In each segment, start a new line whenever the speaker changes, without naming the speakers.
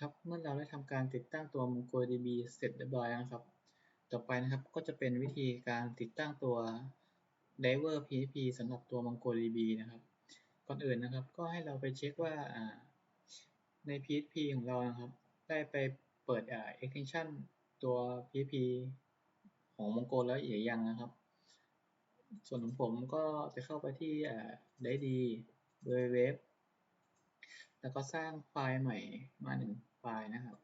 ครับเมื่อเราได้ทำการติดตั้งตัว MongoDB เสร็จเรียบร้อยแล้วนะครับ ต่อไปนะครับก็จะเป็นวิธีการติดตั้งตัว Driver PHP สำหรับตัว MongoDB นะครับ ก่อนอื่นนะครับก็ให้เราไปเช็คว่าใน PHP ของเรานะครับ ได้ไปเปิด extension ตัว PHP ของ Mongo แล้วหรือยังนะครับ ส่วนของผมก็จะเข้าไปที่ DID www แล้วก็สร้างไฟล์ใหม่มาหนึ่งไฟล์นะครับ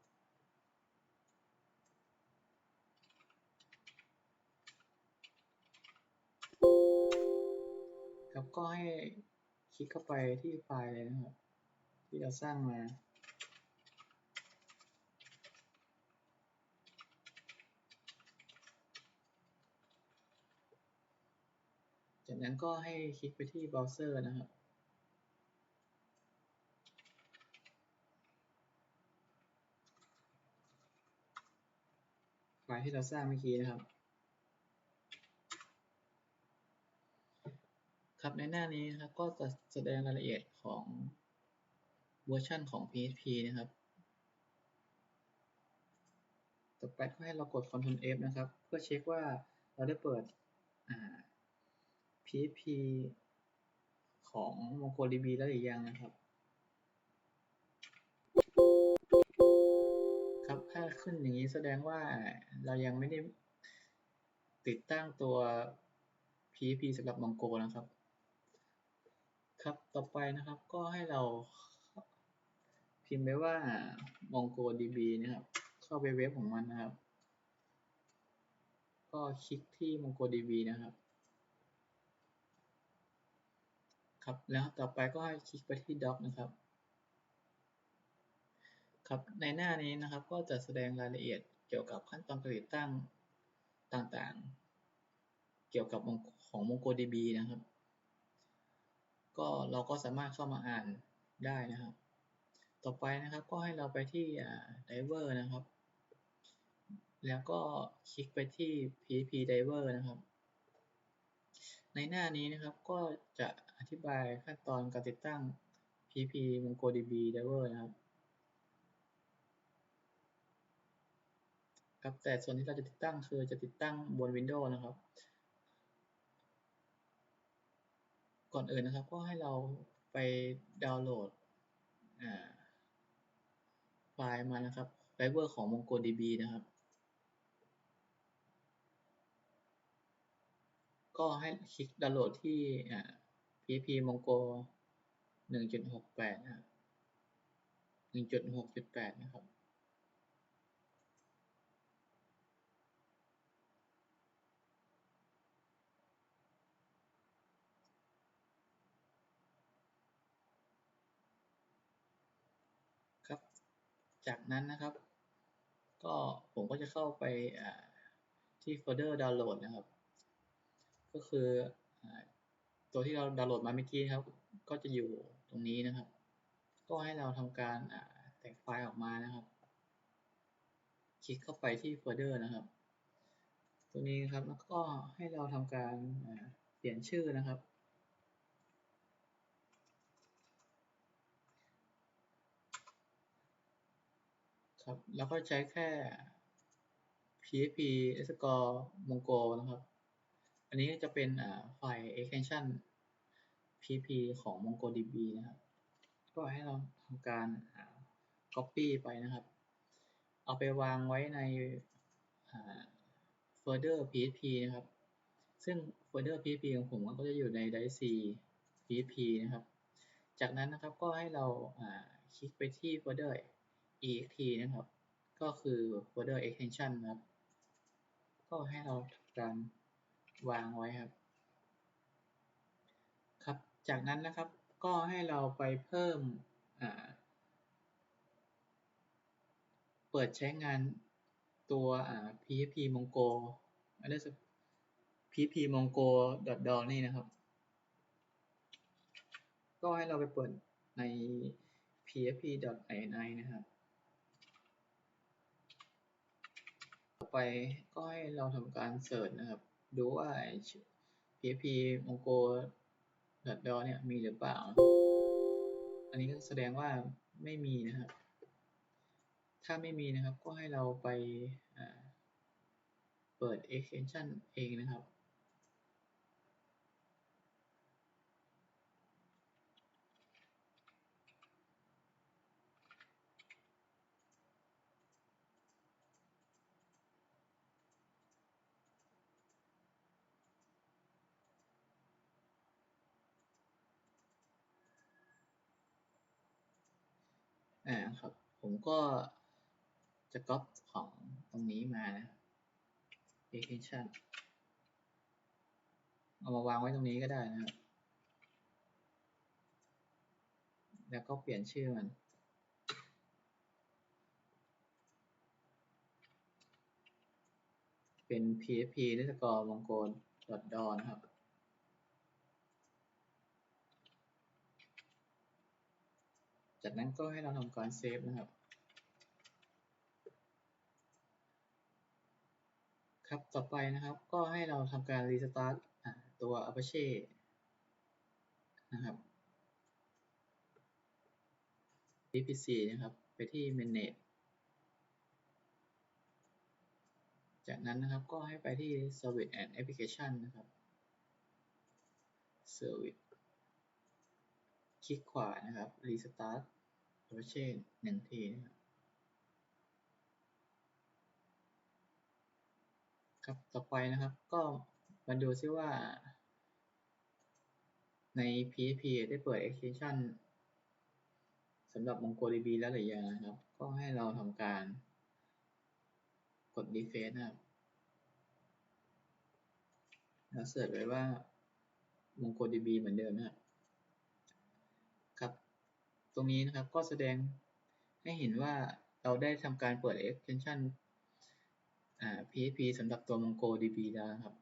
ครับก็ให้คลิกเข้าไปที่ไฟล์เลยนะครับ ที่เราสร้างมาจากนั้นก็ให้คลิกไปที่เบราว์เซอร์นะครับ ล์ที่เราสร้างเมื่อกี้นะครับ ครับในหน้านี้นะครับก็จะแสดงรายละเอียดของเวอร์ชันของ PHP นะครับ ต่อไปก็ให้เรากด Ctrl F นะครับ เพื่อเช็คว่าเราได้เปิด PHP ของ MongoDB แล้วหรือยังนะครับ ขึ้นอย่างนี้แสดงว่าเรายังไม่ได้ติดตั้งตัว PHP สำหรับ Mongo นะครับ ครับต่อไปนะครับก็ให้เราพิมพ์ไปว่า MongoDB นะครับ เข้าไปเว็บของมันนะครับ ก็คลิกที่ MongoDB นะครับ ครับแล้วต่อไปก็ให้คลิกไปที่ Doc นะครับ ครับในหน้านี้นะครับก็จะแสดงรายละเอียดเกี่ยวกับขั้นตอนการติดตั้งต่างๆ เกี่ยวกับของ MongoDB นะครับ ก็เราก็สามารถเข้ามาอ่านได้นะครับ ต่อไปนะครับก็ให้เราไปที่ Driver นะครับ แล้วก็คลิกไปที่ PHP Driver นะครับ ในหน้านี้นะครับก็จะอธิบายขั้นตอนการติดตั้ง PHP MongoDB Driver นะครับ ครับ แต่ส่วนที่เราจะติดตั้งคือจะติดตั้งบน Windows นะครับ ก่อนอื่นนะครับก็ให้เราไปดาวน์โหลดไฟล์มานะครับ driver ของ MongoDB นะครับ ก็ให้คลิกดาวน์โหลดที่ php mongo 1.68 นะครับ1.6.8 นะครับ จากนั้นนะครับ ก็ผมก็จะเข้าไปที่โฟลเดอร์ดาวน์โหลดนะครับ ก็คือตัวที่เราดาวน์โหลดมาเมื่อกี้ครับ ก็จะอยู่ตรงนี้นะครับ ก็ให้เราทำการแตกไฟล์ออกมานะครับ คลิกเข้าไปที่โฟลเดอร์นะครับ ตัวนี้ครับแล้วก็ให้เราทำการเปลี่ยนชื่อนะครับ ครับ แล้วก็ใช้แค่ php underscore mongo นะครับ อันนี้จะเป็นไฟล์ extension php ของ mongodb นะครับ ก็ให้เราทำการ copy ไปนะครับ เอาไปวางไว้ในโฟลเดอร์ php นะครับ ซึ่งโฟลเดอร์ php ของผมก็จะอยู่ใน d i c php นะครับ จากนั้นนะครับก็ให้เราคลิกไปที่โฟลเดอร์ ext นะครับ ก็คือ folder extension ครับ ก็ให้เราทำการวางไว้ครับ ครับ จากนั้นนะครับ ก็ให้เราไปเพิ่ม เปิดใช้งานตัว php mongo อันนี้ php mongo dot d นี่นะครับ ก็ให้เราไปเปิดใน php ini นะครับ ไปก็ให้เราทำการเสิร์ชนะครับ ดูว่า php mongo d o เนี่ยมีหรือเปล่า อันนี้ก็แสดงว่าไม่มีนะครับ ถ้าไม่มีนะครับก็ให้เราไปเปิด extension เองนะครับ อ่าครับ ผมก็จะก๊อปของตรงนี้มานะครับ extension เอามาวางไว้ตรงนี้ก็ได้นะครับ แล้วก็เปลี่ยนชื่อมัน เป็น php นิสกอร์มงโกลดอนะครับ จากนั้นก็ให้เราทำการเซฟนะครับ ครับต่อไปนะครับก็ให้เราทำการรีสตาร์ทตัว Apache นะครับ VPC นะครับ ไปที่ Manage จากนั้นนะครับก็ให้ไปที่ Service and Application นะครับ Service คลิกขวานะครับ Restart Apache หนึ่งทีนะครับครับต่อไปนะครับก็มาดูซิว่า ใน PHP ได้เปิด extension สำหรับ MongoDB แล้วหรือยังนะครับ ก็ให้เราทำการกด refresh นะครับแล้วเสิร์ชไว้ว่า MongoDB เหมือนเดิมนะครับ ตรงนี้นะครับก็แสดงให้เห็นว่าเราได้ทำการเปิด extension PHP สำหรับตัว MongoDB แล้วครับ